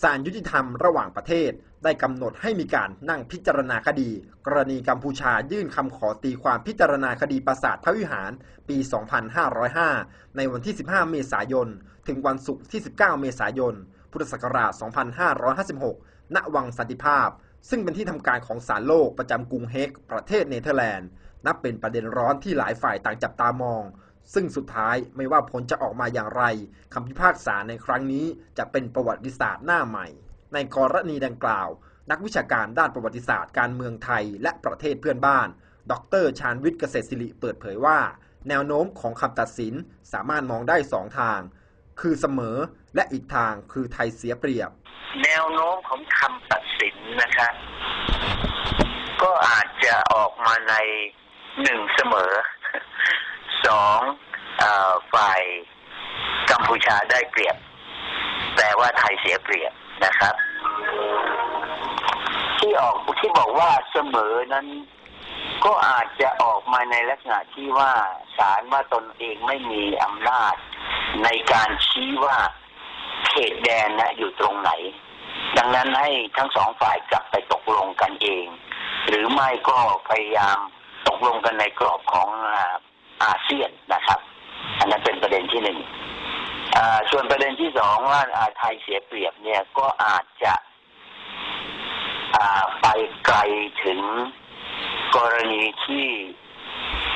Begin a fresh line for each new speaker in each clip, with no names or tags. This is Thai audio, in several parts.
ศาลยุติธรรมระหว่างประเทศ ได้กำหนดให้มีการนั่งพิจารณาคดี กรณีกัมพูชายื่นคำขอตีความพิจารณาคดีปราสาทพระวิหาร ปี 2505 ในวันที่ 15 เมษายน ถึงวันศุกร์ที่ 19 เมษายน พุทธศักราช 2556 ณ วังสันติภาพ ซึ่งเป็นที่ทำการของศาลโลกประจำกรุงเฮก ประเทศเนเธอร์แลนด์ นับเป็นประเด็นร้อนที่หลายฝ่ายต่างจับตามอง ซึ่งสุดท้ายไม่ว่าผลจะออกมาอย่างไรคำพิพากษาในครั้งนี้จะเป็นประวัติศาสตร์หน้าใหม่ ในกรณีดังกล่าว นักวิชาการด้านประวัติศาสตร์การเมืองไทยและประเทศเพื่อนบ้าน ดรชาญวิทย์เกษตรศิริเปิดเผยว่า แนวโน้มของคำตัดสินสามารถมองได้สองทาง คือเสมอและอีกทางคือไทยเสียเปรียบ
แนวโน้มของคำตัดสินนะครับก็อาจจะออกมาในหนึ่งเสมอ สองอฝ่ายกัมพูชาได้เปรียบ แต่ว่าไทยเสียเปรียบนะครับ ที่ออกที่บอกว่าเสมอนั้นก็อาจจะออกมาในลักษณะที่ว่าศาลว่าตนเองไม่มีอำนาจในการชี้ว่าเขตแดนนะอยู่ตรงไหน ดังนั้นให้ทั้งสองฝ่ายกลับไปตกลงกันเอง หรือไม่ก็พยายามตกลงกันในกรอบของ อาอาเซียนนะครับ อันนั้นเป็นประเด็นที่หนึ่งอ่าส่วนประเด็นที่สองว่าอ่าไทยเสียเปรียบเนี่ยก็อาจจะอ่าไปไกลถึงกรณีที่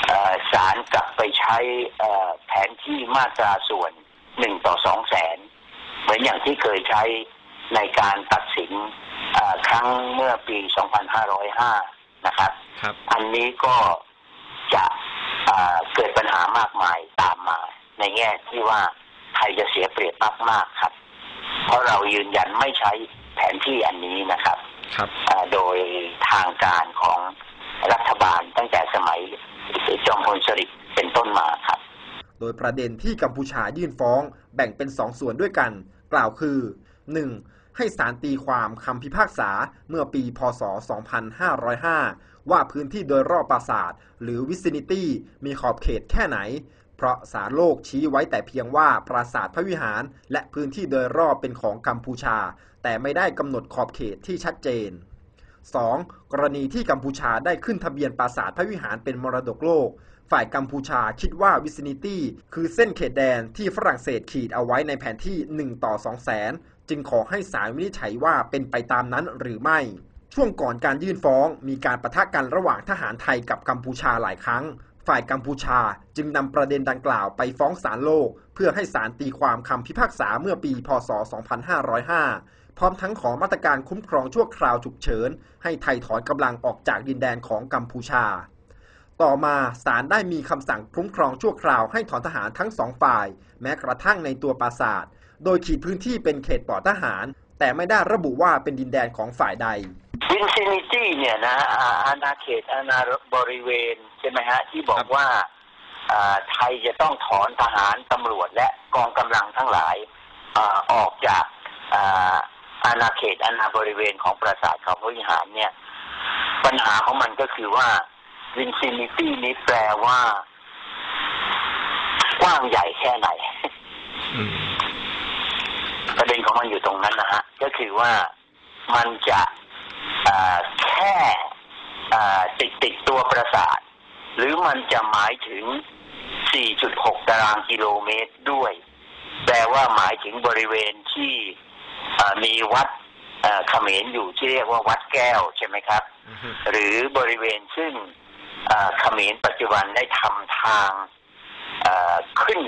เอ่อศาลกลับไปใช้เอ่อแผนที่มาตราส่วนหนึ่งต่อสองแสนเหมือนอย่างที่เคยใช้ในการตัดสินเอ่อครั้งเมื่อปี 2505 นะครับ
ครับ
อันนี้ก็จะ เอ่อเกิดปัญหามากมายตามมา ในแง่ที่ว่าไทยจะเสียเปรียบมากๆครับ เพราะเรายืนยันไม่ใช้แผนที่อันนี้นะครับ
ครับ
เอ่อโดยทางการของรัฐบาลตั้งแต่สมัยจอมพลสฤษดิ์เป็นต้นมาครับ
โดยประเด็นที่กัมพูชายื่นฟ้องแบ่งเป็นสองส่วนด้วยกัน กล่าวคือ 1. ให้ศาลตีความคำพิพากษาเมื่อปี พศ 2505 ว่าพื้นที่โดยรอบปราสาทหรือ vicinity มีขอบเขตแค่ไหน เพราะสารโลกชี้ไว้แต่เพียงว่าปราสาทพระวิหาร และพื้นที่โดยรอบเป็นของกัมพูชา แต่ไม่ได้กำหนดขอบเขตที่ชัดเจน 2. กรณีที่กัมพูชาได้ขึ้นทะเบียนปราสาทพระวิหารเป็นมรดกโลก ฝ่ายกัมพูชาคิดว่าวิสินิตี้คือเส้นเขตแดนที่ฝรั่งเศสขีดเอาไว้ในแผนที่ 1 ต่อ2แสน จึงขอให้ศาลวินิจฉัยว่าเป็นไปตามนั้นหรือไม่ ช่วงก่อนการยื่นฟ้องมีการประทะกันระหว่างทหารไทยกับกัมพูชาหลายครั้ง ฝ่ายกัมพูชาจึงนำประเด็นดังกล่าวไปฟ้องศาลโลก เพื่อให้ศาลตีความคำพิพากษาเมื่อปี พศ 2505 พร้อมทั้งขอมาตรการคุ้มครองชั่วคราวฉุกเฉิน ให้ไทยถอนกำลังออกจากดินแดนของกัมพูชาต่อมาศาลได้มีคำสั่งคุ้มครองชั่วคราวให้ถอนทหารทั้งสองฝ่าย แม้กระทั่งในตัวปราสาท โดยขีดพื้นที่เป็นเขตปลอดทหาร แต่ไม่ได้ระบุว่าเป็นดินแดนของฝ่ายใด
วินซินิตี้เนี่ยนะอ่าอาณาเขตอาณาบริเวณใช่ไหมฮะที่บอกว่าอ่าไทยจะต้องถอนทหารตำรวจและกองกำลังทั้งหลายอาออกจากอ่าอาณาเขตอาณาบริเวณของปราสาทเขาพระวิหารเนี่ย ปัญหาของมันก็คือว่าวินซินิตี้นี้แปลว่ากว้างใหญ่แค่ไหน ประเด็นของ มันอยู่ตรงนั้นนะฮะก็คือว่ามันจะอ่าแค่อ่าติดติดตัวปราสาท หรือมันจะหมายถึง 4.6 ตารางกิโลเมตรด้วย แปลว่าหมายถึงบริเวณที่อ่ามีวัดอ่าเขมรอยู่ที่เรียกว่าวัดแก้วใช่ไหมครับ หรือบริเวณซึ่งอ่าเขมรปัจจุบันได้ทำทางอ่าขึ้น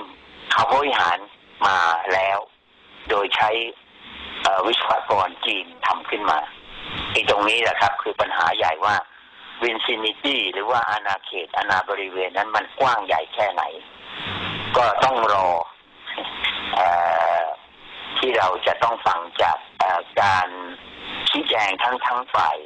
เขาพระวิหารมาแล้ว โดยใช้วิศวกรจีนทำขึ้นมาไอ้ตรงนี้แหละครับ คือปัญหาใหญ่ว่าวินซินิตี้หรือว่าอาณาเขตอาณาบริเวณนั้นมันกว้างใหญ่แค่ไหน ก็ต้องรออที่เราจะต้องฟังจากการชี้แจงทั้งทั้งฝ่าย